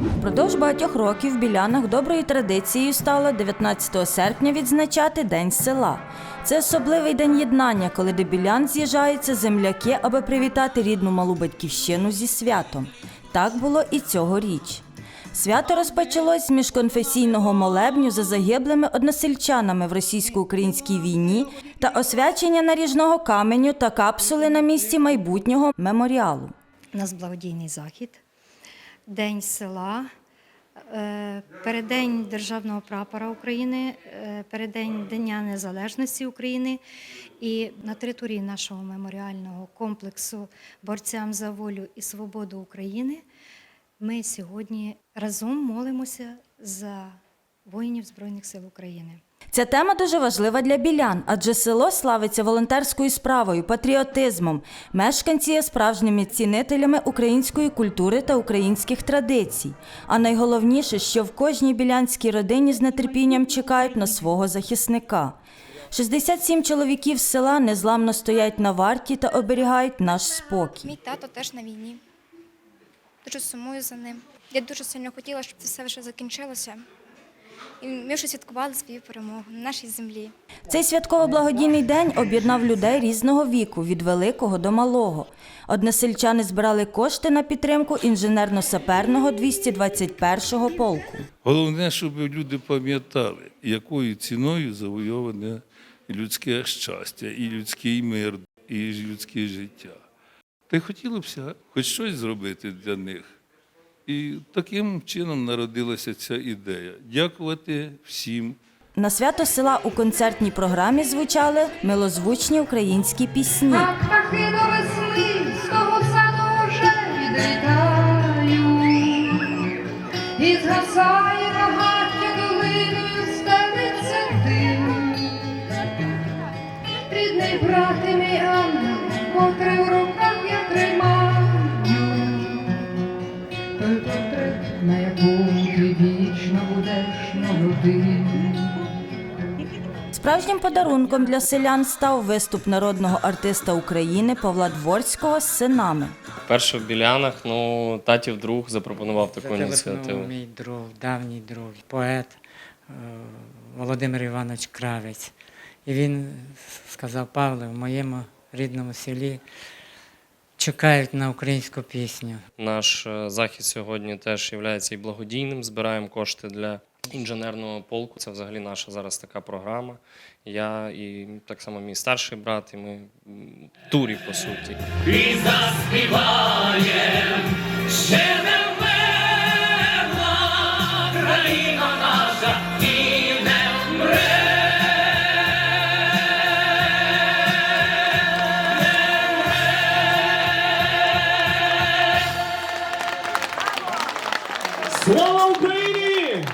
Впродовж багатьох років в Білянах доброю традицією стало 19 серпня відзначати День села. Це особливий день єднання, коли до білян з'їжджаються земляки, аби привітати рідну малу батьківщину зі святом. Так було і цьогоріч. Свято розпочалось з міжконфесійного молебню за загиблими односельчанами в російсько-українській війні та освячення наріжного каменю та капсули на місці майбутнього меморіалу. У нас благодійний захід, День села, е, переддень Державного прапора України, е, переддень Дня Незалежності України. І на території нашого меморіального комплексу борцям за волю і свободу України ми сьогодні разом молимося за воїнів Збройних сил України. Ця тема дуже важлива для білян, адже село славиться волонтерською справою, патріотизмом. Мешканці є справжніми цінителями української культури та українських традицій. А найголовніше, що в кожній білянській родині з нетерпінням чекають на свого захисника. 67 чоловіків з села незламно стоять на варті та оберігають наш спокій. Мій тато теж на війні. Дуже сумую за ним. Я дуже сильно хотіла, щоб це все вже закінчилося. І ми вже святкували свою перемогу на нашій землі. Цей святково-благодійний день об'єднав людей різного віку, від великого до малого. Односельчани збирали кошти на підтримку інженерно-саперного 221-го полку. Головне, щоб люди пам'ятали, якою ціною завойоване людське щастя, і людський мир, і людське життя. Та й хотілося б хоч щось зробити для них. І таким чином народилася ця ідея дякувати всім. На свято села у концертній програмі звучали милозвучні українські пісні. А птахи до весни з того саду вже відлітають, і згасає Справжнім подарунком для селян став виступ народного артиста України Павла Дворського з синами. Перше в Білянах, ну татів друг запропонував таку ініціативу. мій друг, давній друг, поет е, Володимир Іванович Кравець. І він сказав, Павле, в моєму рідному селі чекають на українську пісню. Наш е, захід сьогодні теж є і благодійним. Збираємо кошти для інженерного полку. Це взагалі наша зараз така програма. Я і так само мій старший брат, і ми турі по суті. і заспіваєм, ще не вмерла країна наша і не вмре. Слава Україні!